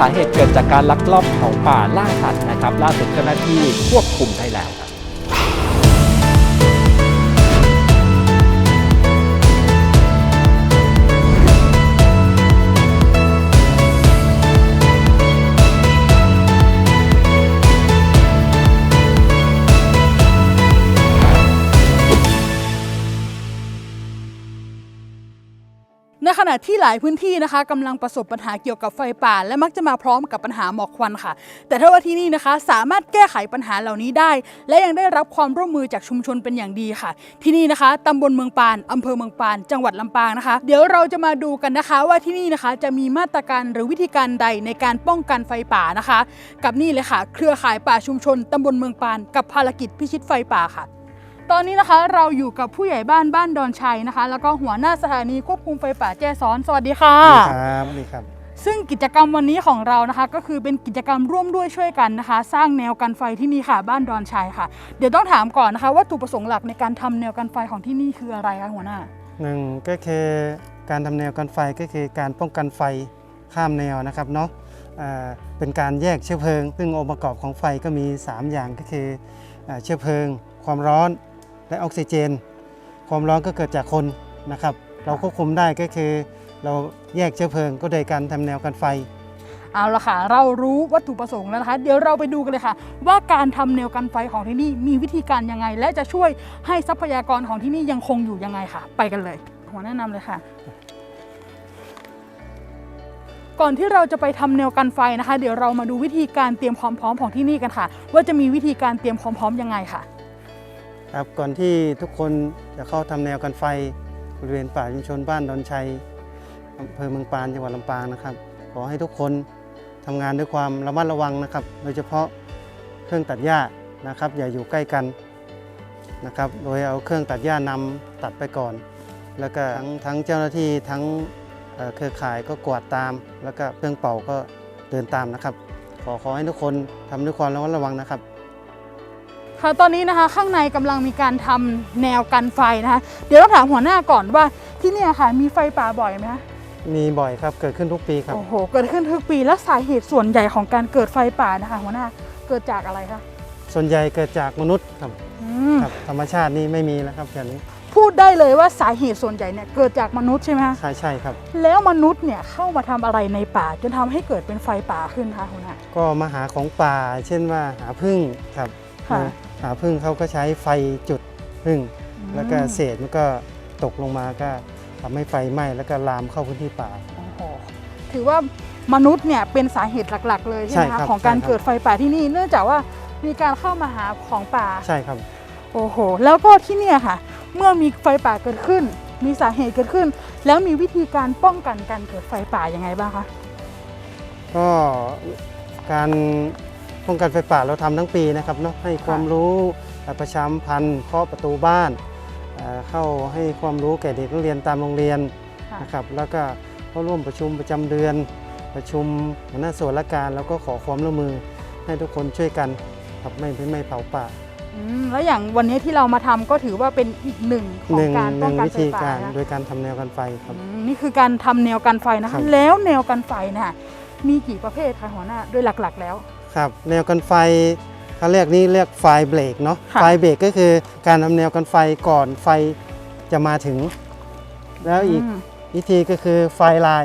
สาเหตุเกิดจากการลักลอบเผาป่าล่าสัตว์นะครับล่าสุดเจ้าหน้าที่ควบคุมได้แล้ว ที่หลายพื้นที่นะคะกำลังประสบปัญหาเกี่ยวกับไฟป่า และมักจะมาพร้อมกับปัญหาหมอกควันค่ะ แต่ถ้าว่าที่นี่นะคะสามารถแก้ไขปัญหาเหล่านี้ได้ และยังได้รับความร่วมมือจากชุมชนเป็นอย่างดีค่ะ ที่นี่นะคะตำบลเมืองปานอำเภอเมืองปาน จังหวัดลำปางนะคะ เดี๋ยวเราจะมาดูกันนะคะว่าที่นี่นะคะจะมีมาตรการหรือวิธีการใดในการป้องกันไฟป่านะคะ กับนี่เลยค่ะ เครือข่ายป่าชุมชนตำบลเมืองปาน กับภารกิจพิชิตไฟป่าค่ะ ตอนนี้นะคะเราอยู่กับผู้ใหญ่บ้านบ้านดอนชัยนะคะ แล้วก็หัวหน้าสถานีควบคุมไฟป่าแจ้ซ้อนสวัสดีค่ะ ครับนี่ครับ ซึ่งกิจกรรมวันนี้ของเรานะคะ ก็คือเป็นกิจกรรมร่วมด้วยช่วยกันนะคะ สร้างแนวกันไฟที่นี่ค่ะบ้านดอนชัยค่ะ เดี๋ยวต้องถามก่อนนะคะวัตถุประสงค์หลักในการทำแนวกันไฟของที่นี่คืออะไรคะหัวหน้าหนึ่งก็คือการทำแนวกันไฟก็คือการป้องกันไฟข้ามแนวนะครับเนาะอ่าเป็นการแยกเชื้อเพลิง ซึ่งองค์ประกอบของไฟก็มี 3 อย่างก็คืออาเชื้อเพลิง ความร้อน และออกซิเจน ความร้อนก็เกิดจากคนนะครับ เราควบคุมได้ก็คือ เราแยกเชื้อเพลิงก็โดยการทำแนวกันไฟ เอาละค่ะ เรารู้วัตถุประสงค์แล้วนะคะ เดี๋ยวเราไปดูกันเลยค่ะ ว่าการทำแนวกันไฟของที่นี่มีวิธีการยังไง และจะช่วยให้ทรัพยากรของที่นี่ยังคงอยู่ยังไงค่ะ ไปกันเลยหัวแนะนำเลยค่ะก่อนที่เราจะไปทำแนวกันไฟนะคะ เดี๋ยวเรามาดูวิธีการเตรียมความพร้อมของที่นี่กันค่ะ ว่าจะมีวิธีการเตรียมความพร้อมยังไงค่ะ ครับก่อนที่ทุกคนจะเข้าทำแนวกันไฟบริเวณป่าชุมชนบ้านดอนชัยอำเภอเมืองปานจังหวัดลำปางนะครับ ขอให้ทุกคนทำงานด้วยความระมัดระวังนะครับ โดยเฉพาะเครื่องตัดหญ้านะครับ อย่าอยู่ใกล้กันนะครับ โดยเอาเครื่องตัดหญ้านำตัดไปก่อน แล้วก็ทั้งทั้งเจ้าหน้าที่ทั้งเครือข่ายก็กวาดตาม แล้วก็เครื่องเป่าก็เดินตามนะครับ ขอขอให้ทุกคนทำด้วยความระมัดระวังนะครับ ค่ะตอนนี้นะคะข้างในกำลังมีการทำแนวกันไฟนะคะเดี๋ยวต้องถามหัวหน้าก่อนว่าที่เนี่ยค่ะมีไฟป่าบ่อยไหมคะมีบ่อยครับเกิดขึ้นทุกปีครับโอ้โหเกิดขึ้นทุกปีและสาเหตุส่วนใหญ่ของการเกิดไฟป่านะคะหัวหน้าเกิดจากอะไรคะส่วนใหญ่เกิดจากมนุษย์ครับอืมครับธรรมชาตินี่ไม่มีแล้วครับอย่างนี้ พูดได้เลยว่าสาเหตุส่วนใหญ่เนี่ยเกิดจากมนุษย์ใช่ไหมคะใช่ใช่ครับ แล้วมนุษย์เนี่ยเข้ามาทำอะไรในป่าจนทำให้เกิดเป็นไฟป่าขึ้นคะหัวหน้าก็มาหาของป่า เช่นว่าหาพึ่งครับค่ะนะหาพึ่งเขาก็ใช้ไฟจุดพึ่ง แล้วก็เศษมันก็ตกลงมาก็ทำให้ไฟไหม้แล้วก็ลามเข้าพื้นที่ป่า โอ้โหถือว่ามนุษย์เนี่ยเป็นสาเหตุหลัก ๆ เลยใช่ไหมใช่ครัคะบของการใช่ครับ เกิดไฟป่าที่นี่ เนื่องจากว่ามีการเข้ามาหาของป่า ใช่ครับ โอ้โห แล้วก็ที่เนี่ยค่ะ เมื่อมีไฟป่าเกิดขึ้น มีสาเหตุเกิดขึ้น แล้วมีวิธีการป้องกันการเกิดไฟป่ายังไงบ้างคะ ก็การ ป้องกันไฟป่าเราทำทั้งปีนะครับเนาะให้ความรู้เอ่อประชาสัมพันธ์เคาะประตูบ้านเอ่อเข้าให้ความรู้แก่เด็กนักเรียนตามโรงเรียนค่ะนะครับแล้วก็เข้าร่วมประชุมประจำเดือน ประชุมหัวหน้าส่วนราชการแล้วก็ขอความร่วมมือให้ทุกคนช่วยกันครับไม่ไม่ไม่เผาป่าอืมแล้วอย่างวันนี้ที่เรามาทำก็ถือว่าเป็นอีกหนึ่งขอหงนึ่งการหป้อนึ่งงกันวิไฟธีป่าการนะโดยการทำแนวกันไฟครับอืมนี่คือการทำแนวกันไฟนะครัคะบแล้วแนวกันไฟนะคะมีกี่ประเภทคะหัวหน้าโดยหลักๆ แล้ว ครับแนวกันไฟเขาเรียกนี่เรียกไฟเบรกเนาะค่ะ ไฟเบรกก็คือการทำแนวกันไฟก่อนไฟจะมาถึง แล้วอีกมวิธีก็คือไฟลาย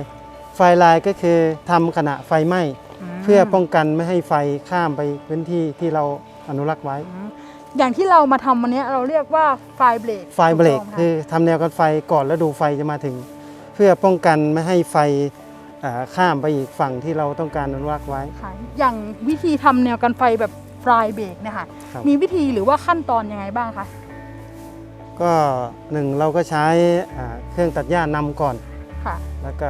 ไฟลายก็คือทำขณะไฟไหม้มเพื่อป้องกันไม่ให้ไฟข้ามไปพื้นที่ที่เราอนุรักษ์ไว้อืมอย่างที่เรามาทำวันนี้เราเรียกว่าไฟเบรกไฟเบรกถูต้งไหมะคือทำแนวกันไฟก่อนแล้วดูไฟจะมาถึง เพื่อป้องกันไม่ให้ไฟอ่า ข้ามไปอีกฝั่งที่เราต้องการอนุรักษ์ไว้ค่ะอย่างวิธีทำแนวกันไฟแบบไฟเบรกเนี่ยค่ะครับมีวิธีหรือว่าขั้นตอนยังไงบ้างคะก็หนึ่งเราก็ใช้อ่าเครื่องตัดหญ้านำก่อนค่ะแล้วก็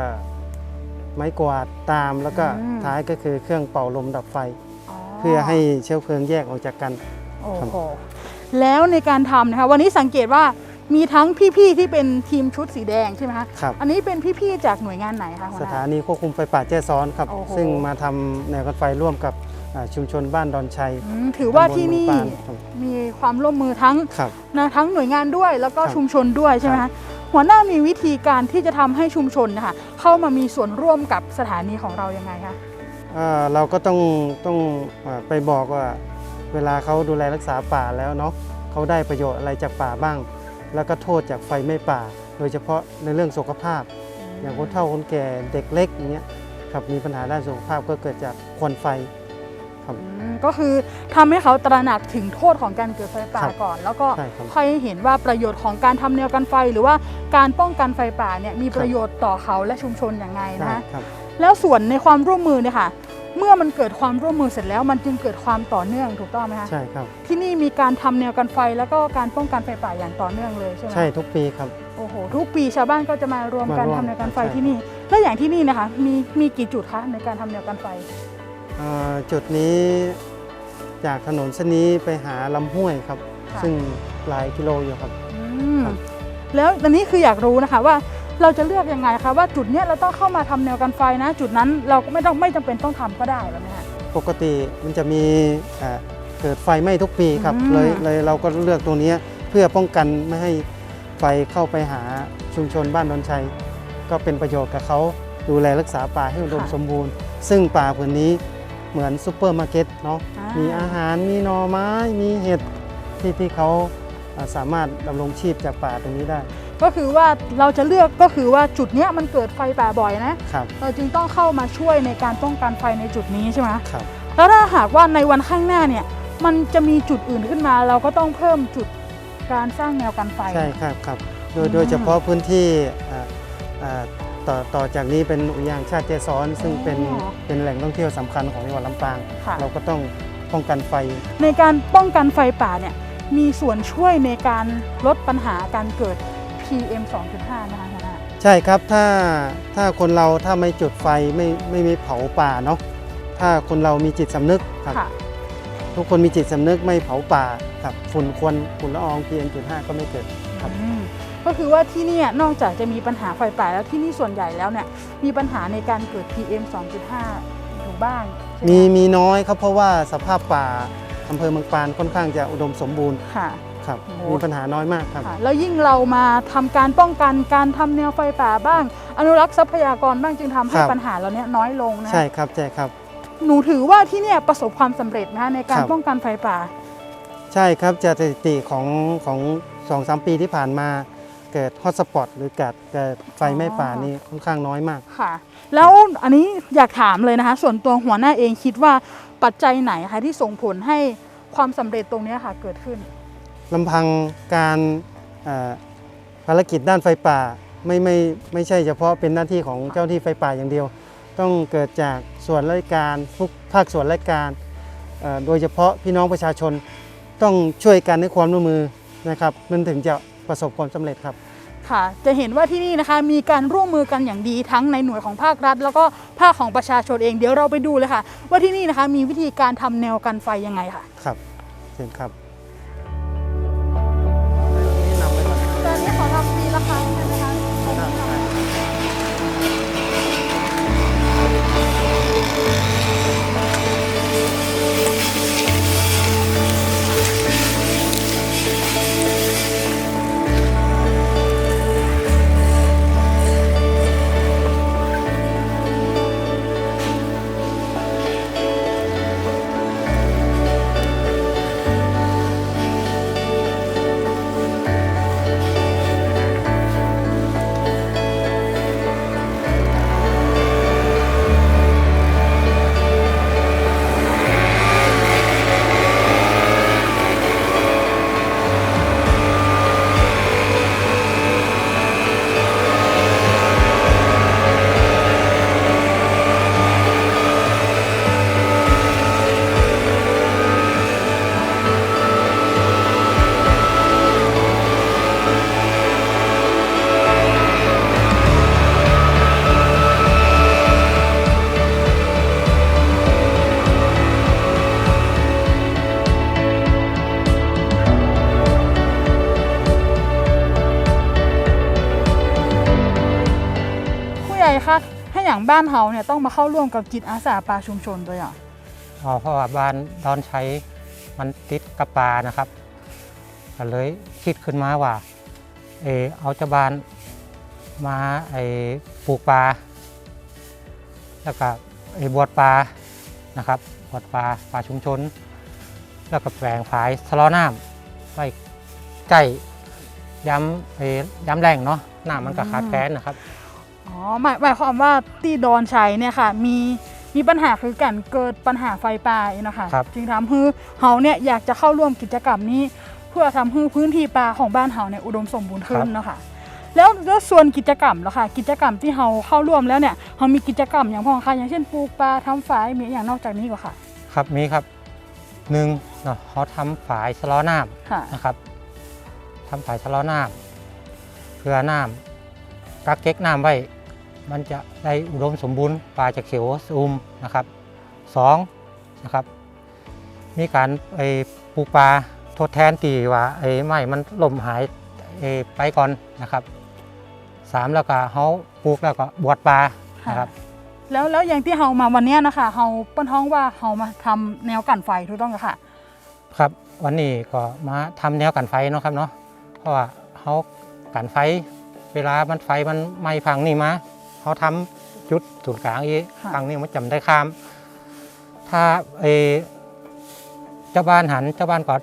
ไม้กวาดตามแล้วก็อืมท้ายก็คือเครื่องเป่าลมดับไฟ เพื่อให้เชื้อเพลิงแยกออกจากกันโอ้โหแล้วในการทำนะคะวันนี้สังเกตว่า มีทั้งพี่ๆที่เป็นทีมชุดสีแดงใช่ไหมคะครับ อันนี้เป็นพี่ๆจากหน่วยงานไหนคะหัวสหน้าถานีควบคุมไฟป่าแจ้ซ้อนครับ โอ้โห ซึ่งมาทำแนวกันไฟร่วมกับอ่าชุมชนบ้านดอนชัยอืมถือว่าตำบลที่นี่เมืองปานครับมีความร่วมมือทั้งครับ นะทั้งหน่วยงานด้วยแล้วก็ครับ ชุมชนด้วยใช่ไหมครัคะบหัวหน้ามีวิธีการที่จะทำให้ชุมชนนะคะเข้ามามีส่วนร่วมกับสถานีของเรายังไงคะอ่าเราก็ต้องต้องอาไปบอกว่า เวลาเขาดูแลรักษาป่าแล้วเนาะเขาได้ประโยชน์อะไรจากป่าบ้าง แล้วก็โทษจากไฟไหม้ป่า โดยเฉพาะในเรื่องสุขภาพ อย่างคนเฒ่าคนแก่เด็กเล็กอย่างเงี้ยครับมีปัญหาด้านสุขภาพก็เกิดจากควันไฟครับอืมก็คือทำให้เขาตระหนักถึงโทษของการเกิดไฟป่าครับก่อน แล้วก็ใช่ครับค่อยเห็นว่าประโยชน์ของการทำแนวกันไฟ หรือว่าการป้องกันไฟป่าเนี่ยมีประโยชน์ต่อเขาและชุมชนอย่างไงใช่นะคะ ครับ แล้วส่วนในความร่วมมือเนี่ยค่ะ เมื่อมันเกิดความร่วมมือเสร็จแล้ว มันจึงเกิดความต่อเนื่องถูกต้องไหมคะใช่ครับ ที่นี่มีการทำแนวกันไฟแล้วก็การป้องกันไฟป่าอย่างต่อเนื่องเลยใช่ไหมใช่ทุกปีครับโอ้โหทุกปีชาวบ้านก็จะมารวมกันมาร่วมทำแนวกันไฟใช่ที่นี่ แล้วอย่างที่นี่นะคะมีมีกี่จุดคะในการทำแนวกันไฟอ่าจุดนี้จากถนนเส้นนี้ไปหาลำห้วยครับค่ะซึ่งหลายกิโลอยู่ครับอืมครับแล้วอันนี้คืออยากรู้นะคะว่า เราจะเลือกยังไงคะว่าจุดเนี้ยเราต้องเข้ามาทำแนวกันไฟนะ จุดนั้นเราก็ไม่ต้องไม่จำเป็นต้องทำก็ได้แบบนี้ค่ะปกติมันจะมีอ่าเกิดไฟไหม้ทุกปีครับอืมเลยเลยเราก็เลือกตัวเนี้ยเพื่อป้องกันไม่ให้ไฟเข้าไปหาชุมชนบ้านดอนชัย ก็เป็นประโยชน์กับเขาดูแลรักษาป่าให้อุดมสมบูรณ์ ซึ่งป่าผืนนี้เหมือนซูเปอร์มาร์เก็ตเนาะอ่ามีอาหารมีหน่อไม้มีเห็ดที่ที่เขาอ่าสามารถดำรงชีพจากป่าตรงนี้ได้ ก็คือว่าเราจะเลือกก็คือว่าจุดเนี้ยมันเกิดไฟป่าบ่อยนะครับเราจึงต้องเข้ามาช่วยในการป้องกันไฟในจุดนี้ใช่ไหมครับแล้วถ้าหากว่าในวันข้างหน้าเนี่ยมันจะมีจุดอื่นขึ้นมา เราก็ต้องเพิ่มจุดการสร้างแนวกันไฟใช่ครับครับโดอืยมโดยเฉพาะพื้นที่อ่าอ่าต่อต่อจากนี้เป็นอุทยานชาติเจซ้อน ซึ่งเป็นเป็นแหล่งท่องเที่ยวสำคัญของจังหวัดลำปางค่ะเราก็ต้องป้องกันไฟ ในการป้องกันไฟป่าเนี่ยมีส่วนช่วยในการลดปัญหาการเกิด PM 2.5 นะคะหัวหน้าใช่ครับถ้าถ้าคนเราถ้าไม่จุดไฟไม่ไม่มีเผาป่าเนาะถ้าคนเรามีจิตสำนึกครับ ค่ะ ทุกคนมีจิตสำนึกไม่เผาป่าครับฝุ่นควันฝุ่นละออง PM.5 ก็ไม่เกิด ครับ อืมก็คือว่าที่เนี่ยนอกจากจะมีปัญหาไฟป่าแล้วที่นี่ส่วนใหญ่แล้วเนี่ยมีปัญหาในการเกิด PM 2.5 อยู่บ้างใช่ไหมีมีน้อยครับเพราะว่าสภาพป่าอำเภอเมืองปานค่อนข้างจะอุดมสมบูรณ์ ค่ะ ครับโอ้โหมีปัญหาน้อยมากครับค่ะแล้วยิ่งเรามาทำการป้องกันการทำแนวไฟป่าบ้าง อนุรักษ์ทรัพยากรบ้างจึงทำให้ครับปัญหาเราเนี้ยน้อยลงนะใช่ครับใช่ครับ หนูถือว่าที่เนี่ยประสบความสำเร็จนะคะในการครับป้องกันไฟป่า ใช่ครับจากสถิติของของสองสามปีที่ผ่านมาเกิดฮอตสปอตหรือเกิดเกิดไฟไหม้ป่านี่ค่อนข้างน้อยมากค่ะ แล้วอันนี้อยากถามเลยนะคะ ส่วนตัวหัวหน้าเองคิดว่าปัจจัยไหนคะที่ส่งผลให้ความสำเร็จตรงเนี้ยค่ะเกิดขึ้น ลำพังการเอ่อภารกิจด้านไฟป่าไม่ไม่ไม่ใช่เฉพาะเป็นหน้าที่ของเจ้าหน้าที่ไฟป่าอย่างเดียว ต้องเกิดจากส่วนราชการทุกภาคส่วนราชการเอ่อโดยเฉพาะพี่น้องประชาชนต้องช่วยกันให้ความร่วมมือนะครับมันถึงจะประสบความสำเร็จครับค่ะจะเห็นว่าที่นี่นะคะมีการร่วมมือกันอย่างดีทั้งในหน่วยของภาครัฐ แล้วก็ภาคของประชาชนเองเดี๋ยวเราไปดูเลยค่ะ ว่าที่นี่นะคะมีวิธีการทำแนวกันไฟยังไงค่ะครับเชิญครับ คะถ้าอย่างบ้านเฮาเนี่ยต้องมาเข้าร่วมกับจิตอาสาปลาชุมชนตัวอย่างอ๋อเพราะว่าบ้านดอนใชัยมันติดกับป่านะครับก็เลยคิดขึ้นมาว่าเออเอาจะบ้านมาไอ้ปลูกปลาแล้วก็ไอ้บวชปลานะครับบวชปลาปลาชุมชน แล้วก็แปลงฝายสะเลอน้ำไว้ใกล้ย้ำไอ้ย้ำแรงเนาะน้ำมันก็ขาดแคลนนะครับ หมายหมายความว่าที่ดอนชัยเนี่ยค่ะ มีมีปัญหาคือการเกิดปัญหาไฟป่าเองนะคะครับ จึงทำให้เฮาเนี่ยอยากจะเข้าร่วมกิจกรรมนี้ เพื่อทำให้พื้นที่ป่าของบ้านเฮาเนี่ยอุดมสมบูรณ์ขึ้นเนาะคะแล้วแล้วส่วนกิจกรรมแล้วค่ะ กิจกรรมที่เฮาเข้าร่วมแล้วเนี่ยเฮามีกิจกรรมอย่างพองค่ะอย่างเช่นปลูกปลาทำฝายมีอย่างนอกจากนี้ก็ค่ะครับมีครับหนึ่งเนาะเขาทำฝายสะเลอน้ค่ะำนะครับทำฝายสะเลอน้ำเพื่อน้ำกักเก็กน้ำไว้ มันจะได้อุดมสมบูรณ์ปลาจะเขียวซูมนะครับสองนะครับมีการไอ้ปลูกปลาทดแทนตีว่าไอ้ไม้มันล่มหายไอ้ไปก่อนนะครับสามแล้วก็เขาปลูกแล้วก็บวชปลานะครับแล้วแล้วอย่างที่เฮามาวันเนี้ยนะคะเฮาเปิ้นท้องว่าเฮามาทำแนวกันไฟถูกต้องกับค่ะ ครับวันนี้ก็มาทำแนวกันไฟเนาะครับเนาะเพราะว่าเขากันไฟ เวลามันไฟมันไหม้พังนี่มา เขาทำจุดศูนย์กลางอีกค่ะพังนี่มันจำได้ข้าม ถ้าเออเจ้าบ้านหันเจ้าบ้านก็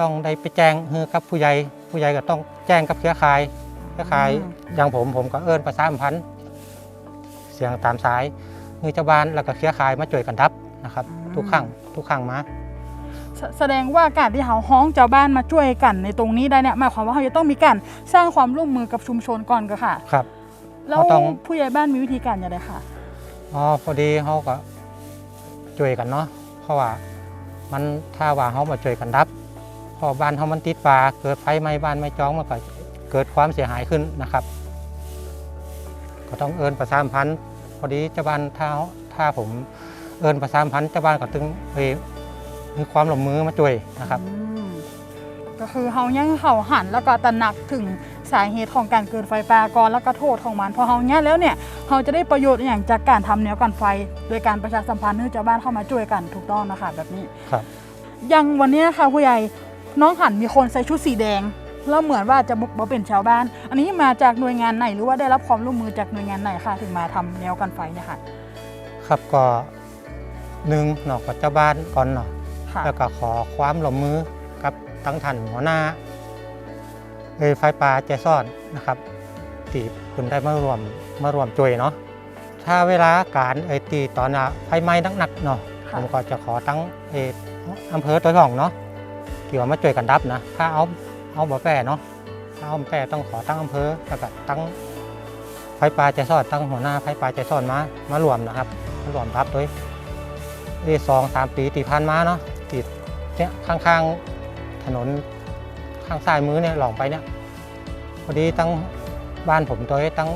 ต้องได้ไปแจ้งให้กับผู้ใหญ่ผู้ใหญ่ก็ต้องแจ้งกับเครือข่ายเครือข่ายอย่างผมผมก็เอิญประชาสัมพันธ์เสียงตามสายให้เจ้าบ้านแล้วก็เครือข่ายมาช่วยกันดับนะครับ ทุกครั้งทุกครั้งมาแสแสดงว่าการที่เฮาฮ้องเจ้าบ้านมาช่วยกันในตรงนี้ได้เนี่ยหมายความว่าเฮาจะต้องมีการสร้างความร่วมมือกับชุมชนก่อนก็ค่ะ ครับ แล้วเราต้องผู้ใหญ่บ้านมีวิธีการอย่างไรคะอ๋อพอดีเขาก็ช่วยกันเนาะเพราะว่ามันถ้าว่าเขามาช่วยกันดับเพอบ้านเขามันติดป่าเกิดไฟไหม้บ้านไหม้จ้องมันก็เกิดความเสียหายขึ้นนะครับ ก็ต้องเอินประชาสัมพันธ์พอดีเจ้าบ้านถ้าถ้าผมเอินประชาสัมพันธ์เจ้าบ้านก็ตึงเอยมีความหลงมือมาช่วยนะครับอืมก็คือเฮายังเฮาหันแล้วก็ตระหนักถึง สาเหตุของการเกิดไฟป่าก่อนแล้วก็โทษของมันพอเฮาเนี้ยแล้วเนี่ยเฮาจะได้ประโยชน์อย่างจากการทำแนวกันไฟ โดยการประชาสัมพันธ์ให้ชาวบ้านเข้ามาช่วยกันถูกต้องนะคะแบบนี้ครับอย่างวันเนี้ยค่ะผู้ใหญ่น้องหันมีคนใส่ชุดสีแดงแล้วเหมือนว่าจะบ่เป็นชาวบ้าน อันนี้มาจากหน่วยงานไหนหรือว่าได้รับความร่วมมือจากหน่วยงานไหนคะถึงมาทำแนวกันไฟเนี่ยค่ะครับก็หนึ่งเนาะกับเจ้าบ้านก่อนเนาะค่ะแล้วก็ขอความร่วมมือกับทั้งท่านหัวหน้า เอยไฟป่าใจซ่อนนะครับที่คุณได้มารวมมารวมช่วยเนาะถ้าเวลาการเอยตีตอนน่ะไฟไหม้หนักๆเนาะผค่ะมก็จะขอตั้งเอออำเภอตัวของเนาะที่ว่ามาช่วยกันดับนะ ถ้าเอาเอาบ่แปรเนาะถ้าเอาบ่แปรต้องขอตั้งอำเภอแล้วก็ตั้งไฟป่าใจซ่อนตั้งหัวหน้าไฟป่าใจซ่อนมามารวมนะครับมารวมดับด้วยเอ้สองสามปีตีพันมาเนาะติดเนี่ยข้างๆถนนข้างซ้ายมือเนี่ยหลองไปเนี่ยพอดีตั้งบ้านผมตัวเองตั้ง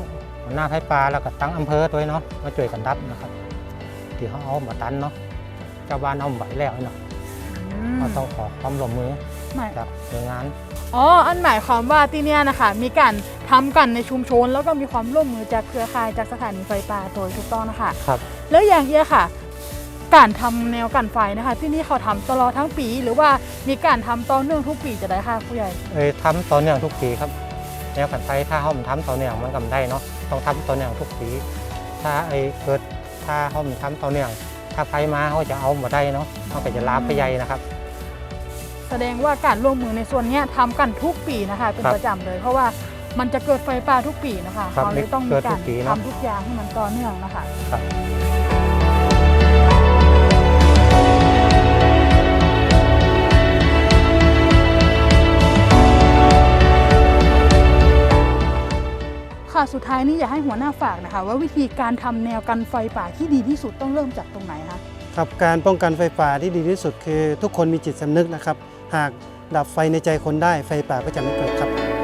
หัวหน้าไฟปลาแล้วก็ตั้งอำเภอตัวเองเนาะมาช่วยกันดับนะครับที่เขาเอามาตันเนาะเจ้าบ้านเอาไหวแล้วเนาะอืมเราต้องขอความร่วมมือหมายจากหน่วยงานอ๋ออันหมายความว่าที่เนี่ยนะคะมีการทำกันในชุมชน แล้วก็มีความร่วมมือจากเครือข่ายจากสถานีไฟป่าโดยถูกต้องนะคะครับแล้วอย่างเอี้ยค่ะ การทำแนวกันไฟนะคะ ที่นี่เขาทำตลอดทั้งปี หรือว่ามีการทำต่อเนื่องทุกปีจะได้ค่ะผู้ใหญ่เอ้ยทำต่อเนื่องทุกปีครับ แนวกันไฟถ้าเขามันทำต่อเนื่องมันก็ไม่ได้เนาะต้องทำต่อเนื่องทุกปี ถ้าไอ้เกิดถ้าเขามันทำต่อเนื่อง ถ้าไฟมาเขาจะเอามาได้เนาะเขาก็จะลามไปใหญ่นะครับ แสดงว่าการร่วมมือในส่วนเนี้ยทำกันทุกปีนะคะเป็นครับประจำเลย เพราะว่ามันจะเกิดไฟป่าทุกปีนะคะครับเขาเลยต้องมีเกิดทุการกปีเนอะทำทุกอย่างให้มันต่อเนื่องนะคะ สุดท้ายนี้อยากให้หัวหน้าฝากนะคะ ว่าวิธีการทำแนวกันไฟป่าที่ดีที่สุดต้องเริ่มจากตรงไหนคะครับการป้องกันไฟป่าที่ดีที่สุดคือ ทุกคนมีจิตสำนึกนะครับ หากดับไฟในใจคนได้ไฟป่าก็จะไม่เกิดครับ